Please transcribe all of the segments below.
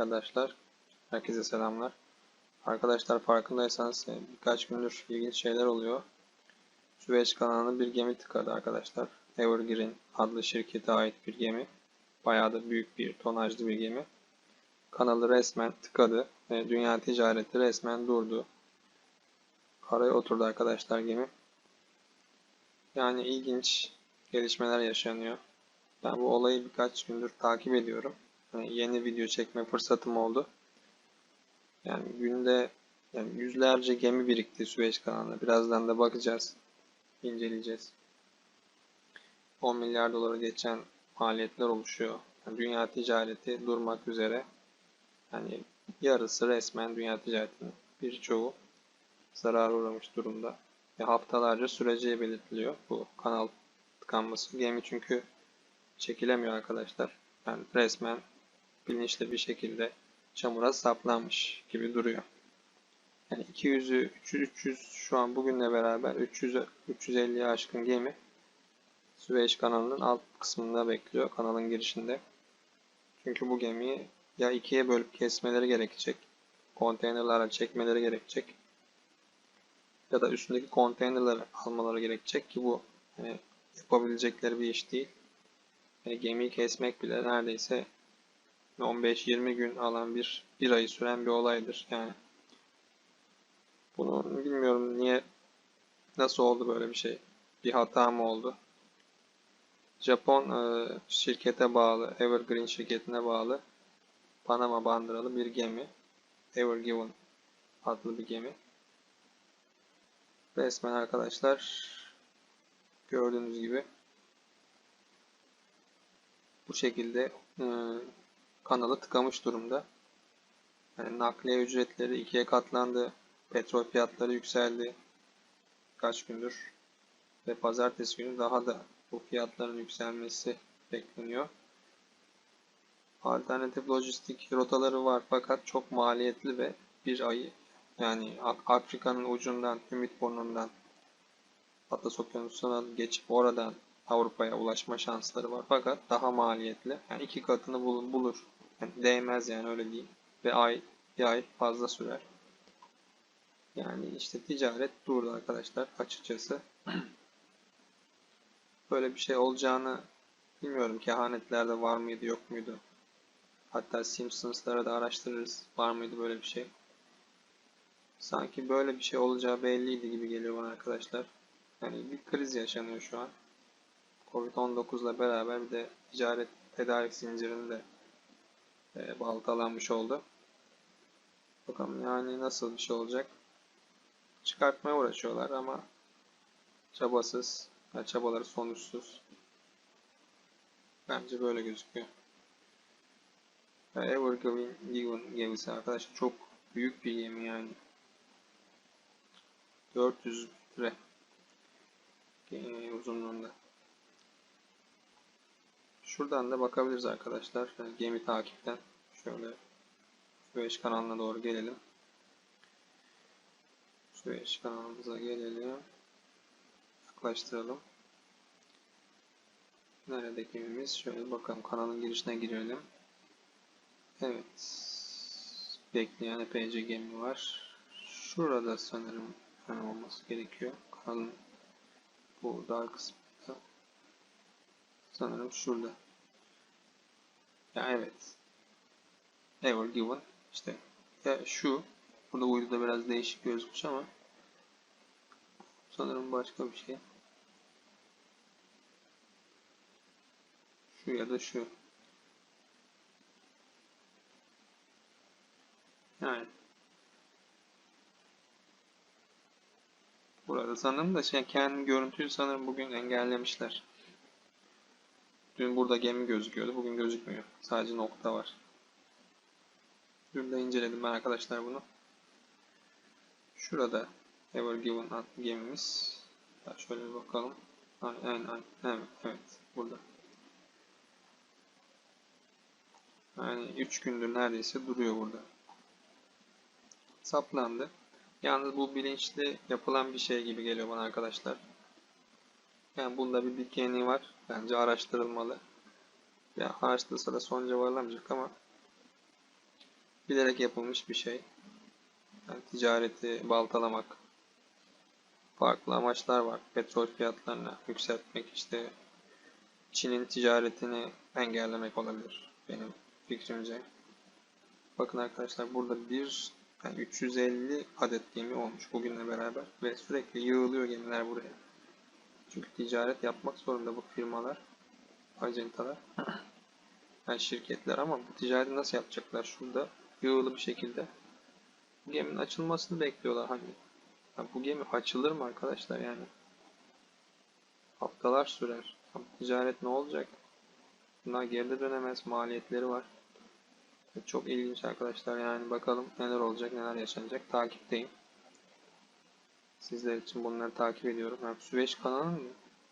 arkadaşlar. Herkese selamlar. Arkadaşlar farkındaysanız e, birkaç gündür ilginç şeyler oluyor. Süveyş kanalına bir gemi tıkadı arkadaşlar. Evergreen adlı şirkete ait bir gemi. Bayağı da büyük bir tonajlı bir gemi. Kanalı resmen tıkadı. Dünya ticareti resmen durdu. Karaya oturdu arkadaşlar gemi. Yani ilginç gelişmeler yaşanıyor. Ben bu olayı birkaç gündür takip ediyorum. Yani yeni video çekme fırsatım oldu. Yani günde yani yüzlerce gemi birikti Süveyş kanalına. Birazdan da bakacağız. inceleyeceğiz. 10 milyar doları geçen maliyetler oluşuyor. Yani dünya ticareti durmak üzere. Yani yarısı resmen dünya ticaretinin birçoğu zarar uğramış durumda. Ve haftalarca süreceği belirtiliyor bu kanal tıkanması. Gemi çünkü çekilemiyor arkadaşlar. Yani resmen bilinçli bir şekilde çamura saplanmış gibi duruyor. Yani 200'ü 300 300 şu an bugünle beraber 300 350'ye aşkın gemi Süveyş kanalının alt kısmında bekliyor kanalın girişinde. Çünkü bu gemiyi ya ikiye bölüp kesmeleri gerekecek. Konteynerlara çekmeleri gerekecek. Ya da üstündeki konteynerları almaları gerekecek ki bu yani yapabilecekleri bir iş değil. Yani gemiyi kesmek bile neredeyse 15-20 gün alan bir bir ayı süren bir olaydır yani. Bunu bilmiyorum niye nasıl oldu böyle bir şey? Bir hata mı oldu? Japon e, şirkete bağlı, Evergreen şirketine bağlı Panama bandıralı bir gemi. Evergiven adlı bir gemi. Resmen arkadaşlar gördüğünüz gibi bu şekilde e, kanalı tıkamış durumda. Yani nakliye ücretleri ikiye katlandı. Petrol fiyatları yükseldi. Kaç gündür. Ve pazartesi günü daha da bu fiyatların yükselmesi bekleniyor. Alternatif lojistik rotaları var fakat çok maliyetli ve bir ayı yani Afrika'nın ucundan, Ümit Burnu'ndan Atlas Okyanusu'na geçip oradan Avrupa'ya ulaşma şansları var. Fakat daha maliyetli. Yani iki katını bulur. Değmez yani öyle diyeyim. Ve ay, bir ay fazla sürer. Yani işte ticaret durdu arkadaşlar açıkçası. Böyle bir şey olacağını bilmiyorum. Kehanetlerde var mıydı yok muydu? Hatta Simpsons'ları da araştırırız. Var mıydı böyle bir şey? Sanki böyle bir şey olacağı belliydi gibi geliyor bana arkadaşlar. Yani bir kriz yaşanıyor şu an. Covid-19 ile beraber bir de ticaret tedarik zincirini de e, baltalanmış oldu. Bakalım yani nasıl bir şey olacak. Çıkartmaya uğraşıyorlar ama çabasız, yani çabaları sonuçsuz. Bence böyle gözüküyor. Evergreen gemisi arkadaşlar çok büyük bir gemi yani. 400 metre uzunluğunda. Şuradan da bakabiliriz arkadaşlar. Gemi takipten şöyle Süveyş kanalına doğru gelelim. Süveyş kanalımıza gelelim. Yaklaştıralım. Nerede gemimiz? Şöyle bakalım kanalın girişine girelim. Evet. Bekleyen epeyce gemi var. Şurada sanırım olması gerekiyor. Kanalın bu dar kısmında. Sanırım şurada. Ya evet. Ever given. İşte ya şu. Burada uyduda biraz değişik gözükmüş ama sanırım başka bir şey. Şu ya da şu. Yani burada sanırım da şey kendi görüntüyü sanırım bugün engellemişler. Dün burada gemi gözüküyordu. Bugün gözükmüyor. Sadece nokta var. De inceledim ben arkadaşlar bunu. Şurada Ever Given adlı gemimiz. Şöyle bir bakalım. Aynen aynen. Evet, evet. Burada. Yani 3 gündür neredeyse duruyor burada. Saplandı. Yalnız bu bilinçli yapılan bir şey gibi geliyor bana arkadaşlar. Yani bunda bir dikeni var. Bence araştırılmalı. Ya araştırılsa da sonuca varılamayacak ama bilerek yapılmış bir şey. Yani ticareti baltalamak. Farklı amaçlar var. Petrol fiyatlarını yükseltmek işte Çin'in ticaretini engellemek olabilir benim fikrimce. Bakın arkadaşlar burada bir yani 350 adet gemi olmuş bugünle beraber ve sürekli yığılıyor gemiler buraya. Çünkü ticaret yapmak zorunda bu firmalar, acentalar, yani şirketler ama bu ticareti nasıl yapacaklar? Şurada yığılı bir şekilde geminin açılmasını bekliyorlar hani. Ya bu gemi açılır mı arkadaşlar yani? Haftalar sürer. Bu ticaret ne olacak? Bunlar geride dönemez, maliyetleri var. Çok ilginç arkadaşlar yani bakalım neler olacak, neler yaşanacak. Takipteyim. Sizler için bunları takip ediyorum. Yani Süveyş kanalının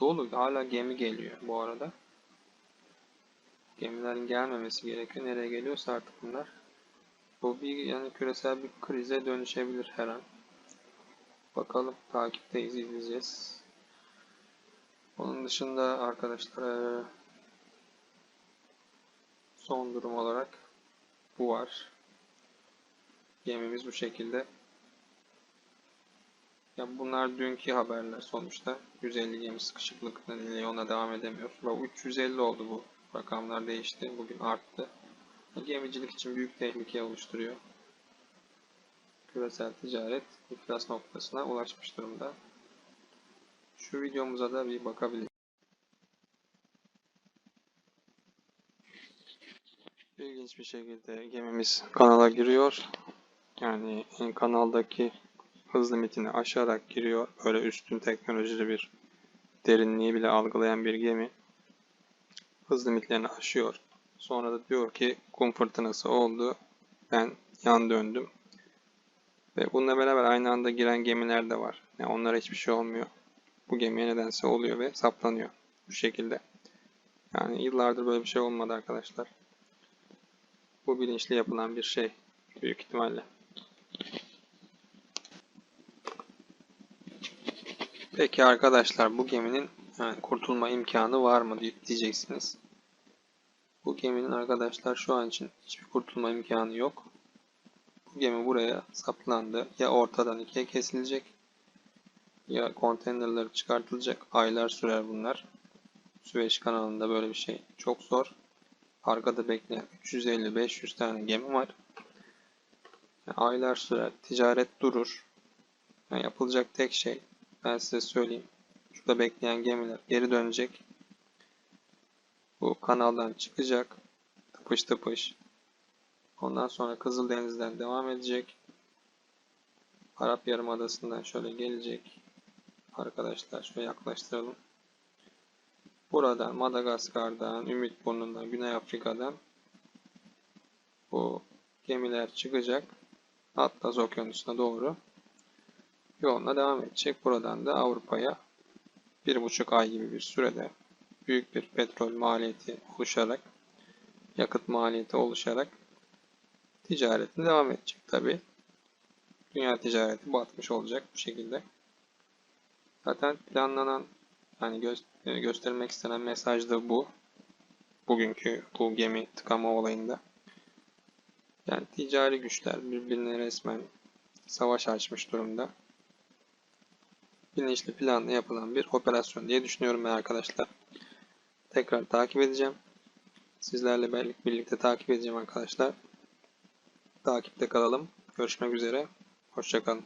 dolu. Hala gemi geliyor bu arada. Gemilerin gelmemesi gerekiyor. Nereye geliyorsa artık bunlar. Bu bir yani küresel bir krize dönüşebilir her an. Bakalım takipteyiz, izleyeceğiz. Onun dışında arkadaşlar son durum olarak bu var. Gemimiz bu şekilde. Ya bunlar dünkü haberler sonuçta. 150 gemi sıkışıklık nedeniyle ona devam edemiyor. Ve 350 oldu bu. Rakamlar değişti. Bugün arttı. Gemicilik için büyük tehlike oluşturuyor. Küresel ticaret iflas noktasına ulaşmış durumda. Şu videomuza da bir bakabiliriz. İlginç bir şekilde gemimiz kanala giriyor. Yani kanaldaki hız limitini aşarak giriyor. Böyle üstün teknolojili bir derinliği bile algılayan bir gemi hız limitlerini aşıyor. Sonra da diyor ki kum fırtınası oldu. Ben yan döndüm. Ve bununla beraber aynı anda giren gemiler de var. Yani onlara hiçbir şey olmuyor. Bu gemiye nedense oluyor ve saplanıyor. Bu şekilde. Yani yıllardır böyle bir şey olmadı arkadaşlar. Bu bilinçli yapılan bir şey. Büyük ihtimalle. Peki arkadaşlar bu geminin yani kurtulma imkanı var mı diye- diyeceksiniz. Bu geminin arkadaşlar şu an için hiçbir kurtulma imkanı yok. Bu gemi buraya saplandı. Ya ortadan ikiye kesilecek ya konteynerleri çıkartılacak. Aylar sürer bunlar. Süveyş kanalında böyle bir şey çok zor. Arkada bekleyen 350-500 tane gemi var. Yani aylar sürer. Ticaret durur. Yani yapılacak tek şey ben size söyleyeyim. Şurada bekleyen gemiler geri dönecek. Bu kanaldan çıkacak. Tıpış tıpış. Ondan sonra Kızıldeniz'den devam edecek. Arap Yarımadası'ndan şöyle gelecek. Arkadaşlar şöyle yaklaştıralım. Buradan Madagaskar'dan, Ümitburnu'ndan, Güney Afrika'dan bu gemiler çıkacak. Atlas Okyanusu'na doğru yoluna devam edecek. Buradan da Avrupa'ya bir buçuk ay gibi bir sürede büyük bir petrol maliyeti oluşarak, yakıt maliyeti oluşarak ticaretine devam edecek tabi. Dünya ticareti batmış olacak bu şekilde. Zaten planlanan yani gö e, göstermek istenen mesaj da bu. Bugünkü bu gemi tıkama olayında. Yani ticari güçler birbirine resmen savaş açmış durumda. Bilinçli planla yapılan bir operasyon diye düşünüyorum ben arkadaşlar. Tekrar takip edeceğim. Sizlerle birlikte takip edeceğim arkadaşlar. Takipte kalalım. Görüşmek üzere. Hoşçakalın.